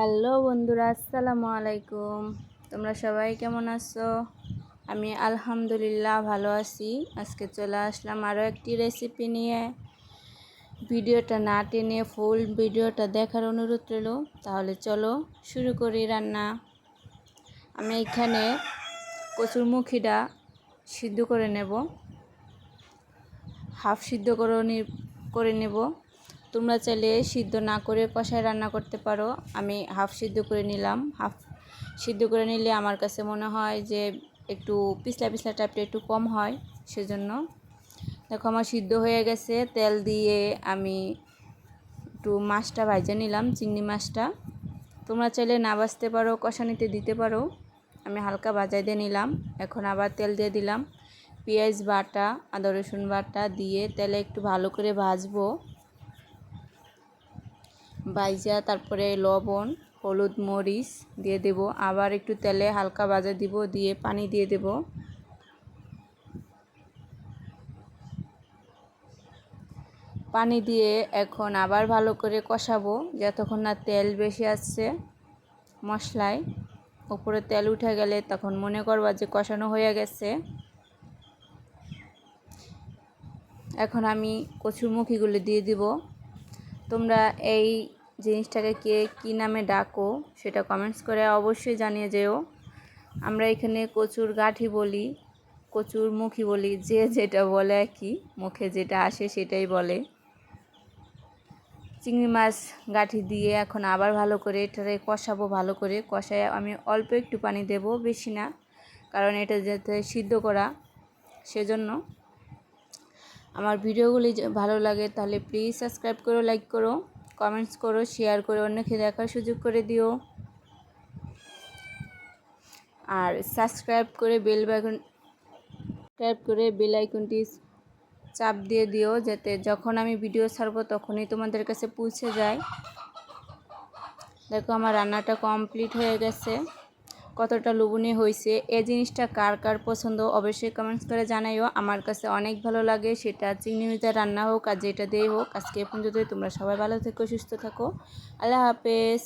Hello বন্ধুরা, আসসালামু আলাইকুম। তোমরা সবাই কেমন আছো? আমি আলহামদুলিল্লাহ ভালো আছি। আজকে চলে আসলাম আরও একটি রেসিপি নিয়ে। ভিডিওটা না টেনে ফুল ভিডিওটা দেখার অনুরোধ রইল। তাহলে চলো শুরু করি রান্না। আমি এখানে কচুরমুখিটা সিদ্ধ করে নেব। হাফ সিদ্ধ করে করে নেব। তোমরা চাইলে সিদ্ধ না করে কষায় রান্না করতে পারো। আমি হাফ সিদ্ধ করে নিলাম। হাফ সিদ্ধ করে নিলে আমার কাছে মনে হয় যে একটু পিছলা পিছলা টাইপটা একটু কম হয় সেজন্য। দেখো আমার সিদ্ধ হয়ে গেছে। তেল দিয়ে আমি একটু মাছটা ভাজে নিলাম, চিংড়ি মাছটা। তোমরা চাইলে না বাছতে পারো, কষানিতে দিতে পারো। আমি হালকা বাজাই দিয়ে নিলাম। এখন আবার তেল দিয়ে দিলাম। পেঁয়াজ বাটা, আদা রসুন বাটা দিয়ে তেলে একটু ভালো করে ভাজবো। বাইজা, তারপরে লবণ, হলুদ মরিচ দিয়ে দেব। আবার একটু তেলে হালকা ভাজা দিব, দিয়ে পানি দিয়ে দেব। পানি দিয়ে এখন আবার ভালো করে কষাবো, যতক্ষণ না তেল বেশি আসছে মশলায়। উপরে তেল উঠে গেলে তখন মনে করবা যে কষানো হয়ে গেছে। এখন আমি কচুরমুখিগুলো দিয়ে দিব। তোমরা এই জিনিসটাকে কে কী নামে ডাকো সেটা কমেন্টস করে অবশ্যই জানিয়ে যেও। আমরা এখানে কচুর গাঠি বলি, কচুর মুখী বলি, যে যেটা বলে আর কি, মুখে যেটা আসে সেটাই বলে। চিংড়ি মাছ গাঠি দিয়ে এখন আবার ভালো করে এটারে কষাবো ভালো করে। কষায় আমি অল্প একটু পানি দেব, বেশি না, কারণ এটা যাতে সিদ্ধ করা, সেজন্য। আমার ভিডিওগুলি ভালো লাগে তাহলে প্লিজ সাবস্ক্রাইব করো লাইক করো। কমেন্টস করো শেয়ার করে, অন্যকে দেখার সুযোগ করে দিও। আর সাবস্ক্রাইব করে বেল বাটন সাবস্ক্রাইব করে বেল আইকনটি চাপ দিয়ে দিও, যাতে যখন আমি ভিডিও ছাড়বো তখনই তোমাদের কাছে পৌঁছে যায়। দেখো আমার রান্নাটা কমপ্লিট হয়ে গেছে। কতটা লুবনি হয়েছে, এ জিনিসটা কার কার পছন্দ অবশ্যই কমেন্টস করে জানাইও। আমার কাছে অনেক ভালো লাগে, সেটা চিংড়ি মির্জা রান্না হোক আর যেটা দেয় হোক। আজকে পর্যন্ত তোমরা সবাই ভালো থেকো, সুস্থ থাকো। আল্লাহ হাফেজ।